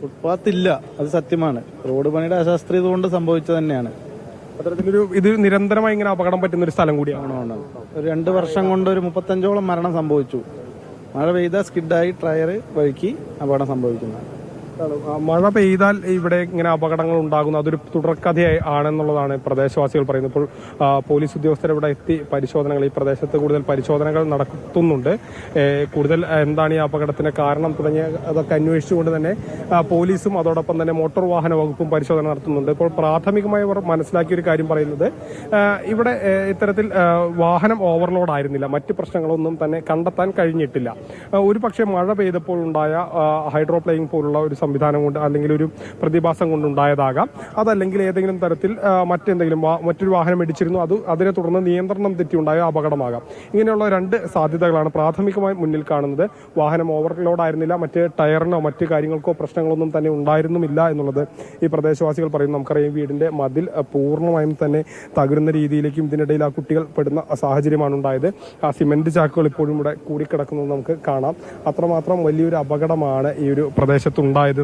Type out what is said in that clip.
Footpath ഇല്ല അത് സത്യമാണ്. റോഡ് പണിയുടെ അശാസ്ത്രീയത കൊണ്ട് സംഭവിച്ചത് തന്നെയാണ്. അത്തരത്തിലൊരു ഇത് നിരന്തരമായി ഇങ്ങനെ അപകടം പറ്റുന്ന ഒരു സ്ഥലം കൂടിയാണ്. ആണ്. ഒരു രണ്ട് വർഷം കൊണ്ട് ഒരു മുപ്പത്തഞ്ചോളം മരണം സംഭവിച്ചു. മഴ പെയ്ത സ്കിഡായി ടയർ വഴുക്കി അപകടം സംഭവിക്കുന്നത് ആ, മഴ പെയ്താൽ ഇവിടെ ഇങ്ങനെ അപകടങ്ങൾ ഉണ്ടാകുന്നു. അതൊരു തുടർക്കഥയായി ആണെന്നുള്ളതാണ് പ്രദേശവാസികൾ പറയുന്നത്. ഇപ്പോൾ പോലീസ് ഉദ്യോഗസ്ഥർ ഇവിടെ എത്തി പരിശോധനകൾ ഈ പ്രദേശത്ത് കൂടുതൽ പരിശോധനകൾ നടത്തുന്നുണ്ട്. കൂടുതൽ എന്താണ് ഈ അപകടത്തിന് കാരണം തുടങ്ങിയ അതൊക്കെ അന്വേഷിച്ചുകൊണ്ട് തന്നെ പോലീസും അതോടൊപ്പം തന്നെ മോട്ടോർ വാഹന വകുപ്പും പരിശോധന നടത്തുന്നുണ്ട്. ഇപ്പോൾ പ്രാഥമികമായി അവർ മനസ്സിലാക്കിയ ഒരു കാര്യം പറയുന്നത് ഇവിടെ ഇത്തരത്തിൽ വാഹനം ഓവർലോഡ് ആയിരുന്നില്ല. മറ്റ് പ്രശ്നങ്ങളൊന്നും തന്നെ കണ്ടെത്താൻ കഴിഞ്ഞിട്ടില്ല. ഒരു പക്ഷേ മഴ പെയ്തപ്പോൾ ഉണ്ടായ ഹൈഡ്രോപ്ലെയിങ് പോലുള്ള ഒരു സംവിധാനം കൊണ്ട് അല്ലെങ്കിൽ ഒരു പ്രതിഭാസം കൊണ്ടുണ്ടായതാകാം അതല്ലെങ്കിൽ ഏതെങ്കിലും തരത്തിൽ മറ്റെന്തെങ്കിലും മറ്റൊരു വാഹനം ഇടിച്ചിരുന്നു അത് അതിനെ തുടർന്ന് നിയന്ത്രണം തെറ്റിയുണ്ടായ അപകടമാകാം. ഇങ്ങനെയുള്ള രണ്ട് സാധ്യതകളാണ് പ്രാഥമികമായി മുന്നിൽ കാണുന്നത്. വാഹനം ഓവർലോഡ് ആയിരുന്നില്ല മറ്റ് ടയറിനോ മറ്റ് കാര്യങ്ങൾക്കോ പ്രശ്നങ്ങളൊന്നും തന്നെ ഉണ്ടായിരുന്നുമില്ല എന്നുള്ളത് ഈ പ്രദേശവാസികൾ പറയുന്നു. നമുക്കറിയാം വീടിന്റെ മതിൽ പൂർണമായും തന്നെ തകരുന്ന രീതിയിലേക്കും ഇതിനിടയിൽ ആ കുട്ടികൾ പെടുന്ന സാഹചര്യമാണ് ഉണ്ടായത്. ആ സിമെന്റ് ചാക്കുകൾ ഇപ്പോഴും ഇവിടെ കൂടിക്കിടക്കുന്നത് നമുക്ക് കാണാം. അത്രമാത്രം വലിയൊരു അപകടമാണ് ഈ ഒരു പ്രദേശത്തുണ്ടായത്.